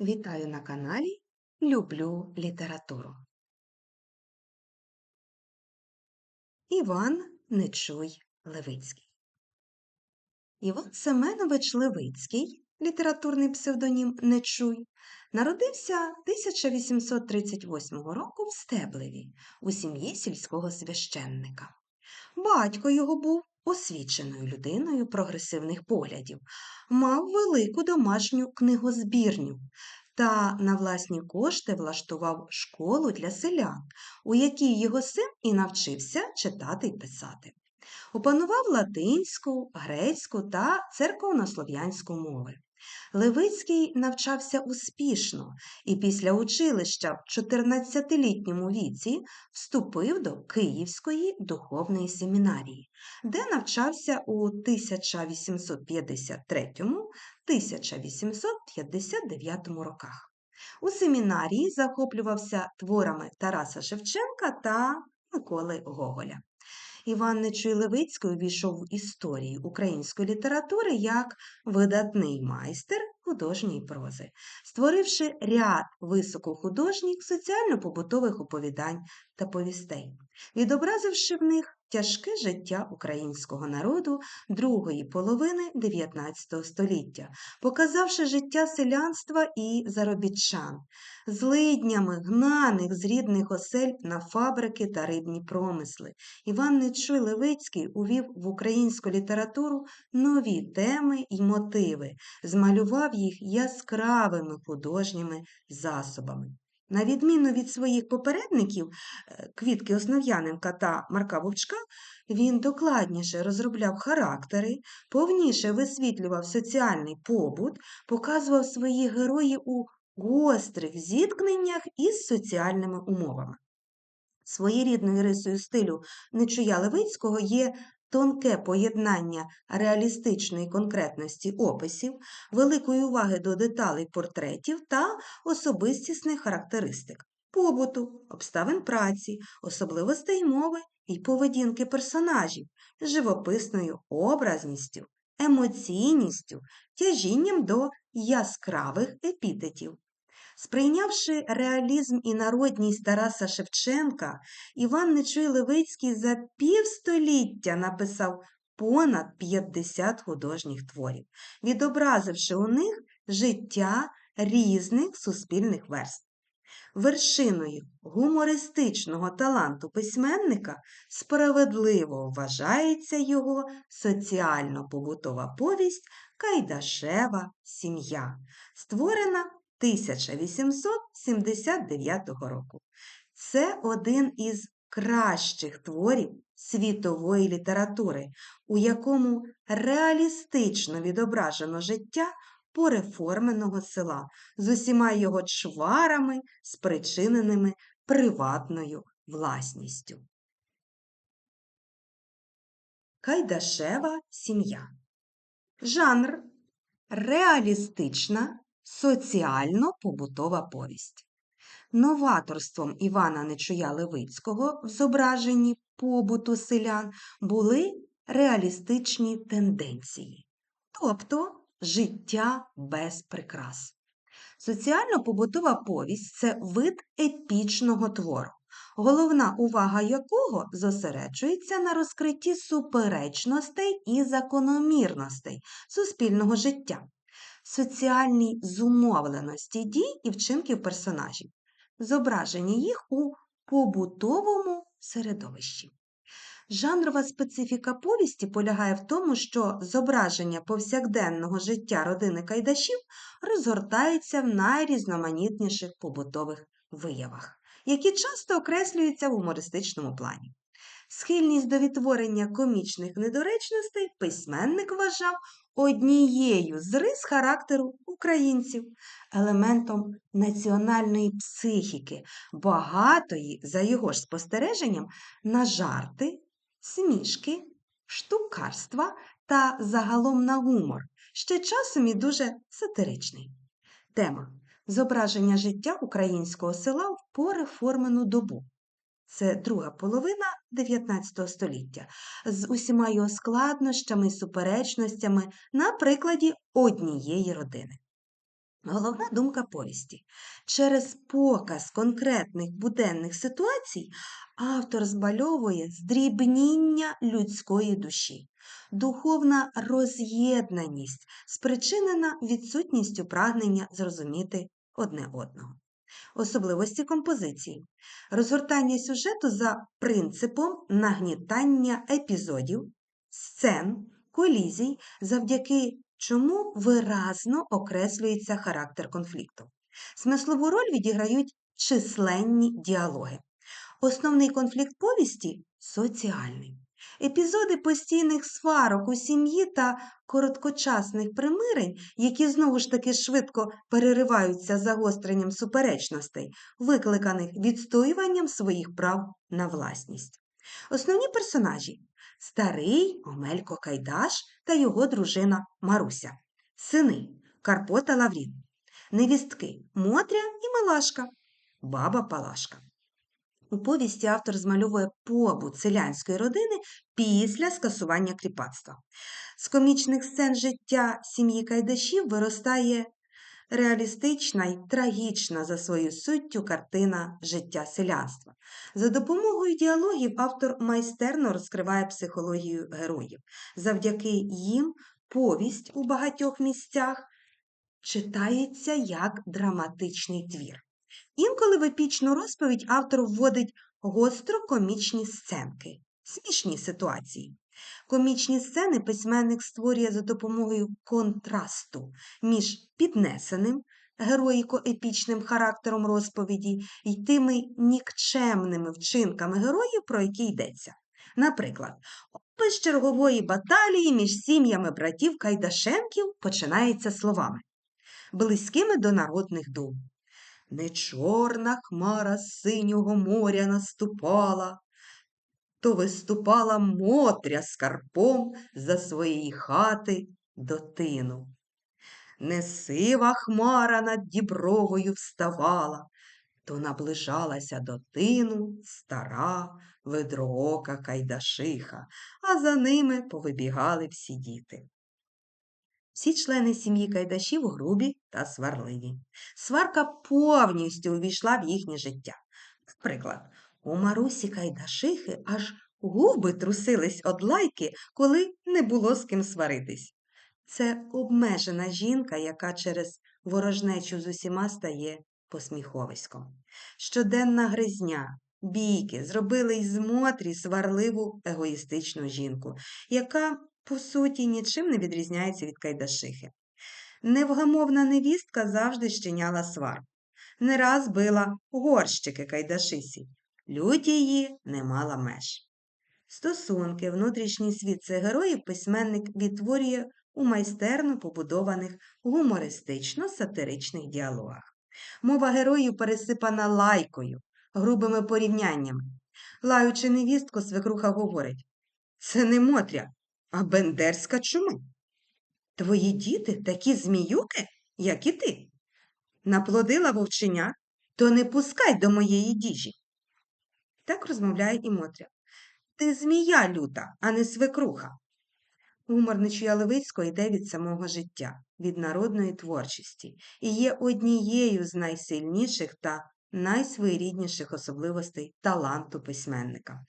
Вітаю на каналі Люблю літературу. Іван Нечуй Левицький. Іван Семенович Левицький, літературний псевдонім Нечуй, народився 1838 року в Стеблеві у сім'ї сільського священника. Батько його був освіченою людиною прогресивних поглядів, мав велику домашню книгозбірню та на власні кошти влаштував школу для селян, у якій його син і навчився читати й писати. Опанував латинську, грецьку та церковнослов'янську мови. Левицький навчався успішно і після училища в 14-літньому віці вступив до Київської духовної семінарії, де навчався у 1853-1859 роках. У семінарії захоплювався творами Тараса Шевченка та Миколи Гоголя. Іван Нечуй Левицький увійшов в історію української літератури як видатний майстер художньої прози, створивши ряд високохудожніх соціально-побутових оповідань та повістей, відобразивши в них тяжке життя українського народу другої половини XIX століття, показавши життя селянства і заробітчан, злиднями гнаних з рідних осель на фабрики та рибні промисли. Іван Нечуй Левицький увів в українську літературу нові теми й мотиви, змалював їх яскравими художніми засобами. На відміну від своїх попередників, е, Квітки Основ'яненка та Марка Вовчка, він докладніше розробляв характери, повніше висвітлював соціальний побут, показував своїх героїв у гострих зіткненнях із соціальними умовами. Своєрідною рисою стилю Нечуя Левицького є тонке поєднання реалістичної конкретності описів, великої уваги до деталей портретів та особистісних характеристик, побуту, обставин праці, особливостей мови і поведінки персонажів, живописною образністю, емоційністю, тяжінням до яскравих епітетів. Сприйнявши реалізм і народність Тараса Шевченка, Іван Нечуй Левицький за півстоліття написав понад 50 художніх творів, відобразивши у них життя різних суспільних верств. Вершиною гумористичного таланту письменника справедливо вважається його соціально-побутова повість Кайдашева сім'я, створена 1879 року. Це один із кращих творів світової літератури, у якому реалістично відображено життя пореформеного села з усіма його чварами, спричиненими приватною власністю. Кайдашева сім'я. Жанр реалістична Соціально-побутова повість. Новаторством Івана Нечуя Левицького в зображенні побуту селян були реалістичні тенденції, тобто життя без прикрас. Соціально-побутова повість це вид епічного твору, головна увага якого зосереджується на розкритті суперечностей і закономірностей суспільного життя соціальній зумовленості дій і вчинків персонажів, зображені їх у побутовому середовищі. Жанрова специфіка повісті полягає в тому, що зображення повсякденного життя родини Кайдашів розгортається в найрізноманітніших побутових виявах, які часто окреслюються в гумористичному плані. Схильність до відтворення комічних недоречностей письменник вважав однією з рис характеру українців, елементом національної психіки, багатої, за його ж спостереженням, на жарти, смішки, штукарства та загалом на гумор, ще часом і дуже сатиричний. Тема зображення життя українського села в пореформену добу це друга половина 19 століття, з усіма його складнощами і суперечностями на прикладі однієї родини. Головна думка повісті. Через показ конкретних буденних ситуацій автор збальовує здрібніння людської душі, духовна роз'єднаність, спричинена відсутністю прагнення зрозуміти одне одного. Особливості композиції. Розгортання сюжету за принципом нагнітання епізодів, сцен, колізій, завдяки чому виразно окреслюється характер конфлікту. Смислову роль відіграють численні діалоги. Основний конфлікт повісті соціальний. Епізоди постійних сварок у сім'ї та короткочасних примирень, які знову ж таки швидко перериваються загостренням суперечностей, викликаних відстоюванням своїх прав на власність. Основні персонажі старий Омелько Кайдаш та його дружина Маруся, сини Карпо та Лаврін, невістки Мотря і Малашка, баба Палашка. У повісті автор змальовує побут селянської родини після скасування кріпацтва. З комічних сцен життя сім'ї Кайдашів виростає реалістична і трагічна за свою суттю картина життя селянства. За допомогою діалогів автор майстерно розкриває психологію героїв. Завдяки їм повість у багатьох місцях читається як драматичний твір. Інколи в епічну розповідь автор вводить гостро комічні сценки, смішні ситуації. Комічні сцени письменник створює за допомогою контрасту між піднесеним героїко-епічним характером розповіді і тими нікчемними вчинками героїв, про які йдеться. Наприклад, опис чергової баталії між сім'ями братів Кайдашенків починається словами, близькими до народних дум. Не чорна хмара з синього моря наступала, то виступала Мотря з Карпом за своєї хати до тину. Не сива хмара над дібровою вставала, то наближалася до тину стара ведроока Кайдашиха, а за ними повибігали всі діти. Всі члени сім'ї Кайдашів грубі та сварливі. Сварка повністю увійшла в їхнє життя. Наприклад, у Марусі Кайдашихи аж губи трусились од лайки, коли не було з ким сваритись. Це обмежена жінка, яка через ворожнечу з усіма стає посміховиськом. Щоденна гризня, бійки зробили із Мотрі сварливу егоїстичну жінку, яка, по суті, нічим не відрізняється від Кайдашихи. Невгамовна невістка завжди щиняла сварку. Не раз била горщики Кайдашисі, Лють її не мала меж. Стосунки, внутрішній світ цих героїв письменник відтворює у майстерно побудованих гумористично-сатиричних діалогах. Мова героїв пересипана лайкою, грубими порівняннями. Лаючи невістку, свекруха говорить Це не Мотря, а бендерська чума. Твої діти такі зміюки, як і ти. Наплодила вовченя, то не пускай до моєї діжі. Так розмовляє і Мотря. Ти змія люта, а не свекруха. Гумор Нечуя йде від самого життя, від народної творчості і є однією з найсильніших та найсвоєрідніших особливостей таланту письменника.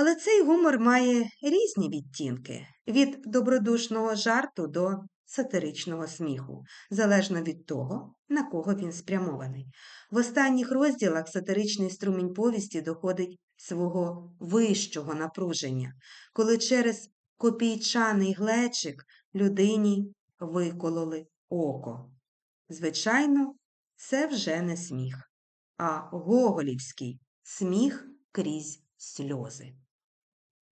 Але цей гумор має різні відтінки від добродушного жарту до сатиричного сміху, залежно від того, на кого він спрямований. В останніх розділах сатиричний струмінь повісті доходить свого вищого напруження, коли через копійчаний глечик людині викололи око. Звичайно, це вже не сміх, а гоголівський сміх крізь сльози.